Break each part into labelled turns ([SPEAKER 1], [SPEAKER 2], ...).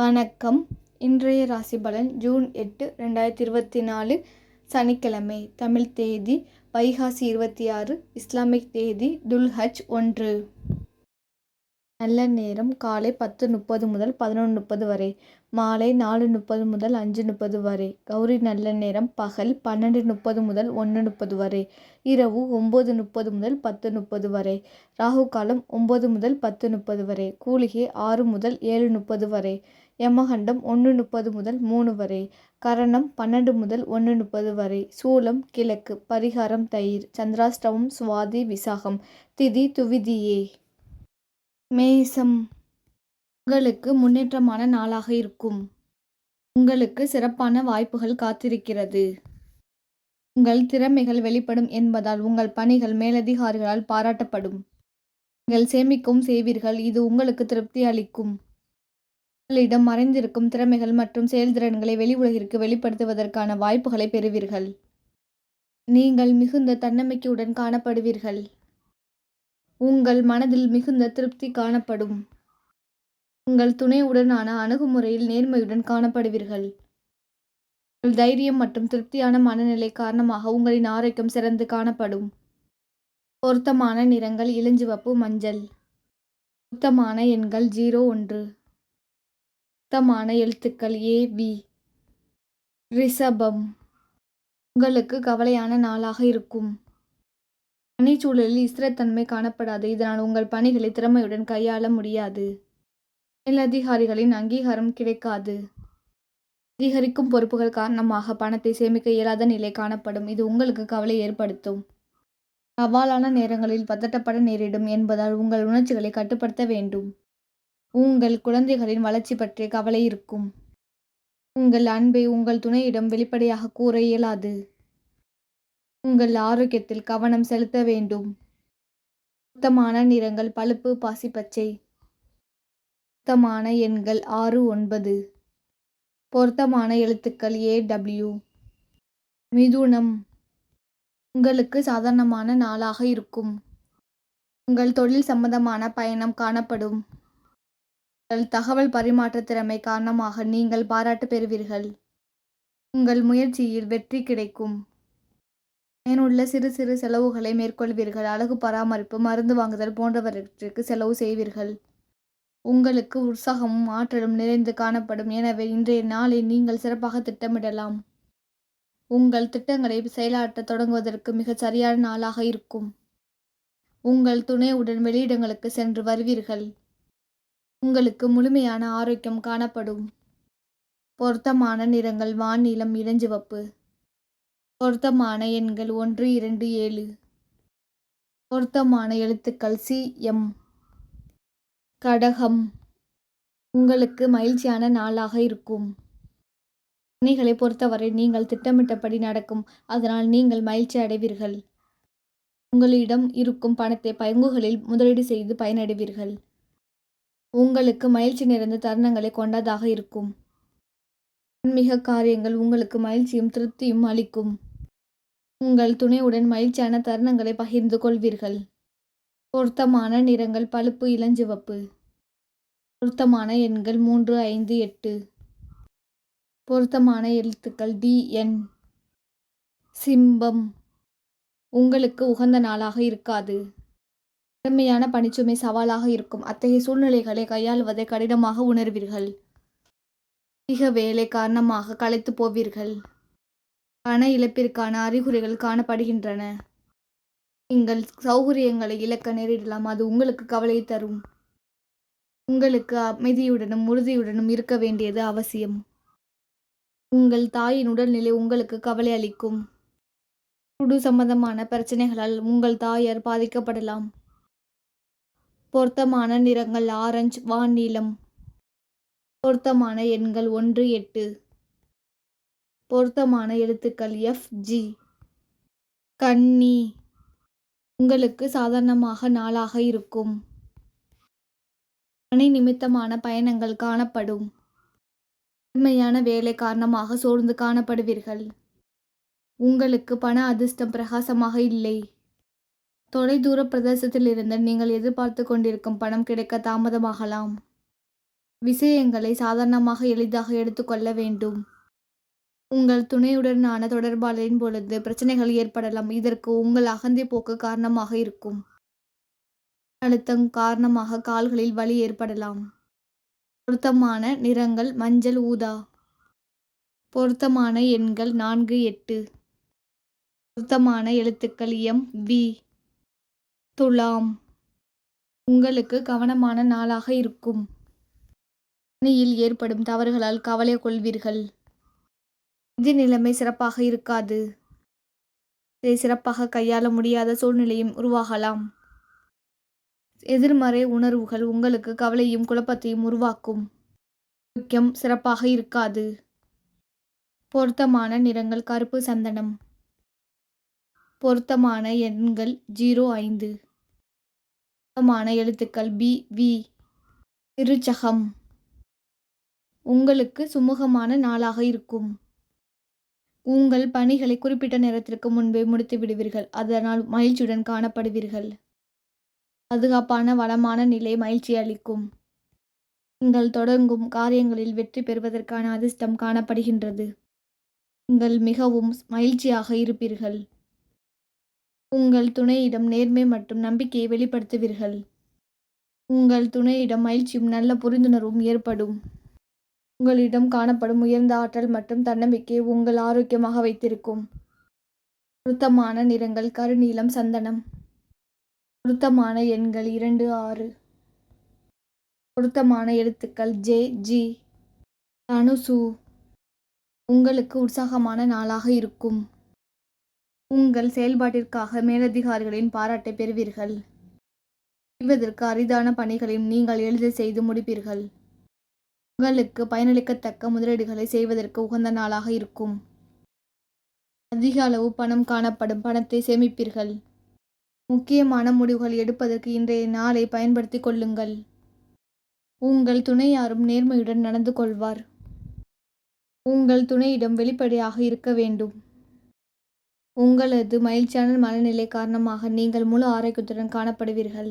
[SPEAKER 1] வணக்கம். இன்றைய ராசி பலன் ஜூன் எட்டு ரெண்டாயிரத்தி இருபத்தி நாலு சனிக்கிழமை. தமிழ் தேதி வைகாசி இருபத்தி ஆறு இஸ்லாமிக் தேதி துல்ஹஜ் ஒன்று. நல்ல நேரம் காலை பத்து முப்பது முதல் பதினொன்று முப்பது வரை. மாலை நாலு முப்பது முதல் அஞ்சு முப்பது வரை. கௌரி நல்ல நேரம் பகல் பன்னெண்டு முப்பது முதல் ஒன்று முப்பது வரை. இரவு ஒம்பது முப்பது முதல் பத்து முப்பது வரை. ராகு காலம் ஒம்பது முதல் பத்து முப்பது வரை. கூலிகை ஆறு முதல் ஏழு முப்பது வரை. யமகண்டம் ஒன்று முப்பது முதல் மூணு வரை. கரணம் பன்னெண்டு முதல் ஒன்று முப்பது வரை. சூலம் கிழக்கு. பரிகாரம் தயிர். சந்திராஷ்டமம் சுவாதி விசாகம். திதி துவிதியே. மேசம். உங்களுக்கு முன்னேற்றமான நாளாக இருக்கும். உங்களுக்கு சிறப்பான வாய்ப்புகள் காத்திருக்கிறது. உங்கள் திறமைகள் வெளிப்படும் என்பதால் உங்கள் பணிகள் மேலதிகாரிகளால் பாராட்டப்படும். நீங்கள் சேமிக்கவும் செய்வீர்கள். இது உங்களுக்கு திருப்தி அளிக்கும். உங்களிடம் மறைந்திருக்கும் திறமைகள் மற்றும் செயல்திறன்களை வெளி உலகிற்கு வெளிப்படுத்துவதற்கான வாய்ப்புகளை பெறுவீர்கள். நீங்கள் மிகுந்த தன்னம்பிக்கையுடன் காணப்படுவீர்கள். உங்கள் மனதில் மிகுந்த திருப்தி காணப்படும். உங்கள் துணையுடனான அணுகுமுறையில் நேர்மையுடன் காணப்படுவீர்கள். உங்கள் தைரியம் மற்றும் திருப்தியான மனநிலை காரணமாக உங்களின் ஆரோக்கியம் சிறந்து காணப்படும். பொருத்தமான நிறங்கள் இளஞ்சிவப்பு மஞ்சள். பொருத்தமான எண்கள் ஜீரோ ஒன்று. பொருத்தமான எழுத்துக்கள் ஏ வி ரிஷபம். உங்களுக்கு கவலையான நாளாக இருக்கும். பணிச்சூழலில் ஸ்திரத்தன்மை காணப்படாது. இதனால் உங்கள் பணிகளை திறமையுடன் கையாள முடியாது. மேலதிகாரிகளின் அங்கீகாரம் கிடைக்காது. அதிகரிக்கும் பொறுப்புகள் காரணமாக பணத்தை சேமிக்க இயலாத நிலை காணப்படும். இது உங்களுக்கு கவலை ஏற்படுத்தும். சவாலான நேரங்களில் பதட்டப்பட நேரிடும் என்பதால் உங்கள் உணர்ச்சிகளை கட்டுப்படுத்த வேண்டும். உங்கள் குழந்தைகளின் வளர்ச்சி பற்றிய கவலை இருக்கும். உங்கள் அன்பை உங்கள் துணையிடம் வெளிப்படையாக கூற இயலாது. உங்கள் ஆரோக்கியத்தில் கவனம் செலுத்த வேண்டும். சுத்தமான நிறங்கள் பழுப்பு பாசிப்பச்சை பொருத்தமான எண்கள் ஆறு ஒன்பது. பொருத்தமான எழுத்துக்கள் ஏ டபிள்யூ. மிதுனம். உங்களுக்கு சாதாரணமான நாளாக இருக்கும். உங்கள் தொழில் சம்பந்தமான பயணம் காணப்படும். தகவல் பரிமாற்ற திறமை காரணமாக நீங்கள் பாராட்டு பெறுவீர்கள். உங்கள் முயற்சியில் வெற்றி கிடைக்கும். பயனுள்ள சிறு சிறு செலவுகளை மேற்கொள்வீர்கள். அழகு பராமரிப்பு மருந்து வாங்குதல் போன்றவற்றிற்கு செலவு செய்வீர்கள். உங்களுக்கு உற்சாகமும் ஆற்றலும் நிறைந்து காணப்படும். எனவே இன்றைய நாளை நீங்கள் சிறப்பாக திட்டமிடலாம். உங்கள் திட்டங்களை செயலாற்ற தொடங்குவதற்கு மிகச் சரியான நாளாக இருக்கும். உங்கள் துணையுடன் வெளியிடங்களுக்கு சென்று வருவீர்கள். உங்களுக்கு முழுமையான ஆரோக்கியம் காணப்படும். பொருத்தமான நிறங்கள் வானிலம் இளஞ்சிவப்பு. பொருத்தமான எண்கள் ஒன்று இரண்டு ஏழு. பொருத்தமான எழுத்துக்கள் சி எம். கடகம். உங்களுக்கு மகிழ்ச்சியான நாளாக இருக்கும். பணிகளை பொறுத்தவரை நீங்கள் திட்டமிட்டபடி நடக்கும். அதனால் நீங்கள் மகிழ்ச்சி அடைவீர்கள். உங்களிடம் இருக்கும் பணத்தை பங்குகளில் முதலீடு செய்து பயனடைவீர்கள். உங்களுக்கு மகிழ்ச்சி நிறைந்த தருணங்களை கொண்டதாக இருக்கும். ஆன்மீக காரியங்கள் உங்களுக்கு மகிழ்ச்சியும் திருப்தியும் அளிக்கும். உங்கள் துணையுடன் மகிழ்ச்சியான தருணங்களை பகிர்ந்து கொள்வீர்கள். பொருத்தமான நிறங்கள் பழுப்பு இளஞ்சிவப்பு. பொருத்தமான எண்கள் மூன்று ஐந்து எட்டு. பொருத்தமான எழுத்துக்கள் டி என். சிம்பம். உங்களுக்கு உகந்த நாளாக இருக்காது. கடுமையான பணிச்சுமை சவாலாக இருக்கும். அத்தகைய சூழ்நிலைகளை கையாளுவதை கடினமாக உணர்வீர்கள். அதிக வேலை காரணமாக களைத்து போவீர்கள். பண இழப்பிற்கான அறிகுறிகள் காணப்படுகின்றன. நீங்கள் சௌகரியங்களை இழக்க நேரிடலாம். அது உங்களுக்கு கவலை தரும். உங்களுக்கு அமைதியுடனும் உறுதியுடனும் இருக்க வேண்டியது அவசியம். உங்கள் தாயின் உடல்நிலை உங்களுக்கு கவலை அளிக்கும். குடு சம்பந்தமான பிரச்சனைகளால் உங்கள் தாயார் பாதிக்கப்படலாம். பொருத்தமான நிறங்கள் ஆரஞ்சு வான் பொருத்தமான எண்கள் ஒன்று எட்டு. பொருத்தமான எழுத்துக்கள் எஃப் ஜி. கன்னி உங்களுக்கு சாதாரணமாக நாளாக இருக்கும். பணி நிமித்தமான பயணங்கள் காணப்படும். உண்மையான வேலை காரணமாக சோர்ந்து காணப்படுவீர்கள். உங்களுக்கு பண அதிர்ஷ்டம் பிரகாசமாக இல்லை. தொலைதூர பிரதேசத்தில் இருந்து நீங்கள் எதிர்பார்த்து கொண்டிருக்கும் பணம் கிடைக்க தாமதமாகலாம். விஷயங்களை சாதாரணமாக எளிதாக எடுத்துக்கொள்ள வேண்டும். உங்கள் துணையுடனான தொடர்பாளரின் பொழுது பிரச்சனைகள் ஏற்படலாம். இதற்கு உங்கள் அகந்தி போக்கு காரணமாக இருக்கும். அழுத்தம் காரணமாக கால்களில் வலி ஏற்படலாம். பொருத்தமான நிறங்கள் மஞ்சள் ஊதா. பொருத்தமான எண்கள் நான்கு எட்டு. பொருத்தமான எழுத்துக்கள் எம் வி. துலாம். உங்களுக்கு கவனமான நாளாக இருக்கும். பணியில் ஏற்படும் தவறுகளால் கவலை கொள்வீர்கள். நிதி நிலைமை சிறப்பாக இருக்காது. இதை சிறப்பாக கையாள முடியாத சூழ்நிலையும் உருவாகலாம். எதிர்மறை உணர்வுகள் உங்களுக்கு கவலையும் குழப்பத்தையும் உருவாக்கும். முக்கியம் சிறப்பாக இருக்காது. பொருத்தமான நிறங்கள் கருப்பு சந்தனம். பொருத்தமான எண்கள் ஜீரோ ஐந்து. சுத்தமான எழுத்துக்கள் பி வி. திருச்சகம். உங்களுக்கு சுமூகமான நாளாக இருக்கும். உங்கள் பணிகளை குறிப்பிட்ட நேரத்திற்கு முன்பே முடித்து விடுவீர்கள். அதனால் மகிழ்ச்சியுடன் காணப்படுவீர்கள். பாதுகாப்பான வளமான நிலை மகிழ்ச்சி அளிக்கும். நீங்கள் தொடங்கும் காரியங்களில் வெற்றி பெறுவதற்கான அதிர்ஷ்டம் காணப்படுகின்றது. நீங்கள் மிகவும் மகிழ்ச்சியாக இருப்பீர்கள். உங்கள் துணையிடம் நேர்மை மற்றும் நம்பிக்கையை வெளிப்படுத்துவீர்கள். உங்கள் துணையிடம் மகிழ்ச்சியும் நல்ல புரிந்துணர்வும் ஏற்படும். உங்களிடம் காணப்படும் உயர்ந்த ஆற்றல் மற்றும் தன்னம்பிக்கை உங்கள் ஆரோக்கியமாக வைத்திருக்கும். பொருத்தமான நிறங்கள் கருநீலம் சந்தனம். பொருத்தமான எண்கள் இரண்டு ஆறு. பொருத்தமான எழுத்துக்கள் ஜே ஜி. தனுசு. உங்களுக்கு உற்சாகமான நாளாக இருக்கும். உங்கள் செயல்பாட்டிற்காக மேலதிகாரிகளின் பாராட்டை பெறுவீர்கள். செய்வதற்கு அரிதான பணிகளையும் நீங்கள் எளிதில் செய்து முடிப்பீர்கள். உங்களுக்கு பயனளிக்கத்தக்க முதலீடுகளை செய்வதற்கு உகந்த நாளாக இருக்கும். அதிக அளவு பணம் காணப்படும் பணத்தை சேமிப்பீர்கள். முக்கியமான முடிவுகள் எடுப்பதற்கு இன்றைய நாளை பயன்படுத்தி கொள்ளுங்கள். உங்கள் துணையாரும் நேர்மையுடன் நடந்து கொள்வார். உங்கள் துணையிடம் வெளிப்படையாக இருக்க வேண்டும். உங்களது மகிழ்ச்சியான மனநிலை காரணமாக நீங்கள் முழு ஆரோக்கியத்துடன் காணப்படுவீர்கள்.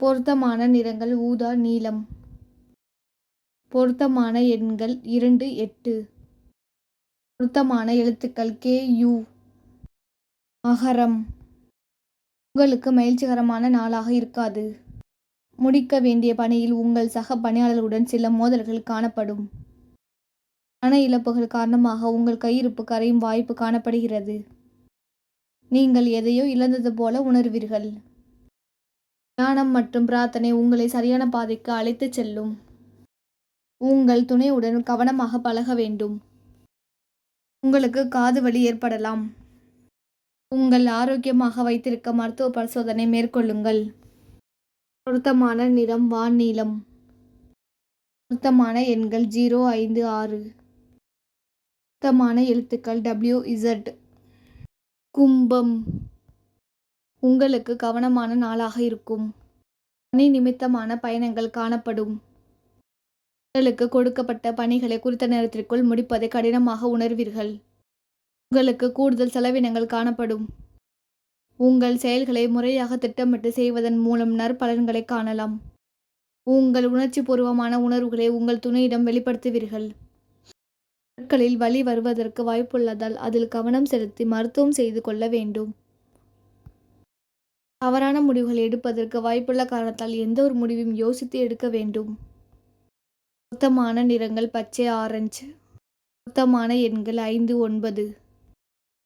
[SPEAKER 1] பொருத்தமான நிறங்கள் ஊதா நீலம். பொருத்தமான எண்கள் இரண்டு எட்டு. பொருத்தமான எழுத்துக்கள் கே யு. மகரம். உங்களுக்கு மகிழ்ச்சிகரமான நாளாக இருக்காது. முடிக்க வேண்டிய பணியில் உங்கள் சக பணியாளர்களுடன் சில மோதல்கள் காணப்படும். பண இழப்புகள் காரணமாக உங்கள் கையிருப்பு கரையும் வாய்ப்பு காணப்படுகிறது. நீங்கள் எதையோ இழந்தது போல உணர்வீர்கள். ஞானம் மற்றும் பிரார்த்தனை உங்களை சரியான பாதைக்கு அழைத்துச் செல்லும். உங்கள் துணையுடன் கவனமாக பழக வேண்டும். உங்களுக்கு காது வலி ஏற்படலாம். உங்கள் ஆரோக்கியமாக வைத்திருக்க மருத்துவ பரிசோதனை மேற்கொள்ளுங்கள். பொருத்தமான நிறம் வான் நீளம். பொருத்தமான எண்கள் ஜீரோ ஐந்து ஆறு. சுத்தமான எழுத்துக்கள் டபிள்யூ இசட் கும்பம் உங்களுக்கு கவனமான நாளாக இருக்கும். பணி நிமித்தமான பயணங்கள் காணப்படும். உங்களுக்கு கொடுக்கப்பட்ட பணிகளை குறித்த நேரத்திற்குள் முடிப்பதை கடினமாக உணர்வீர்கள். உங்களுக்கு கூடுதல் செலவினங்கள் காணப்படும். உங்கள் செயல்களை முறையாக திட்டமிட்டு செய்வதன் மூலம் நற்பலன்களை காணலாம். உங்கள் உணர்ச்சி பூர்வமான உணர்வுகளை உங்கள் துணையிடம் வெளிப்படுத்துவீர்கள். நாட்களில் வழி வருவதற்கு வாய்ப்புள்ளதால் அதில் கவனம் செலுத்தி மருத்துவம் செய்து கொள்ள வேண்டும். தவறான முடிவுகள் எடுப்பதற்கு வாய்ப்புள்ள காரணத்தால் எந்த ஒரு முடிவையும் யோசித்து எடுக்க வேண்டும். பொருத்தமான நிறங்கள் பச்சை ஆரஞ்சு பொருத்தமான எண்கள் ஐந்து ஒன்பது.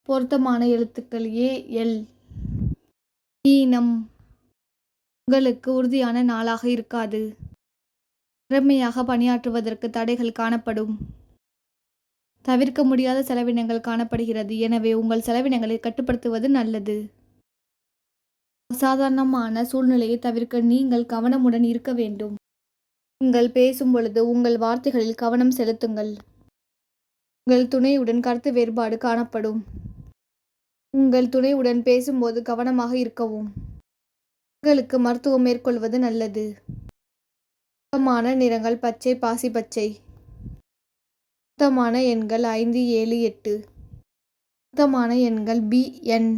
[SPEAKER 1] பொருத்தமான எழுத்துக்கள் ஏ எல். ஈனம் உங்களுக்கு உறுதியான நாளாக இருக்காது. திறமையாக பணியாற்றுவதற்கு தடைகள் காணப்படும். தவிர்க்க முடியாத செலவினங்கள் காணப்படுகிறது. எனவே உங்கள் செலவினங்களை கட்டுப்படுத்துவது நல்லது. அசாதாரணமான சூழ்நிலையை தவிர்க்க நீங்கள் கவனமுடன் இருக்க வேண்டும். நீங்கள் பேசும் பொழுது உங்கள் வார்த்தைகளில் கவனம் செலுத்துங்கள். உங்கள் துணையுடன் கருத்து வேறுபாடு காணப்படும். உங்கள் துணையுடன் பேசும்போது கவனமாக இருக்கவும். உங்களுக்கு மருத்துவம் மேற்கொள்வது நல்லது. சுத்தமான நிறங்கள் பச்சை பாசி பச்சை. சுத்தமான எண்கள் ஐந்து ஏழு எட்டு. சுத்தமான எண்கள் பி என்.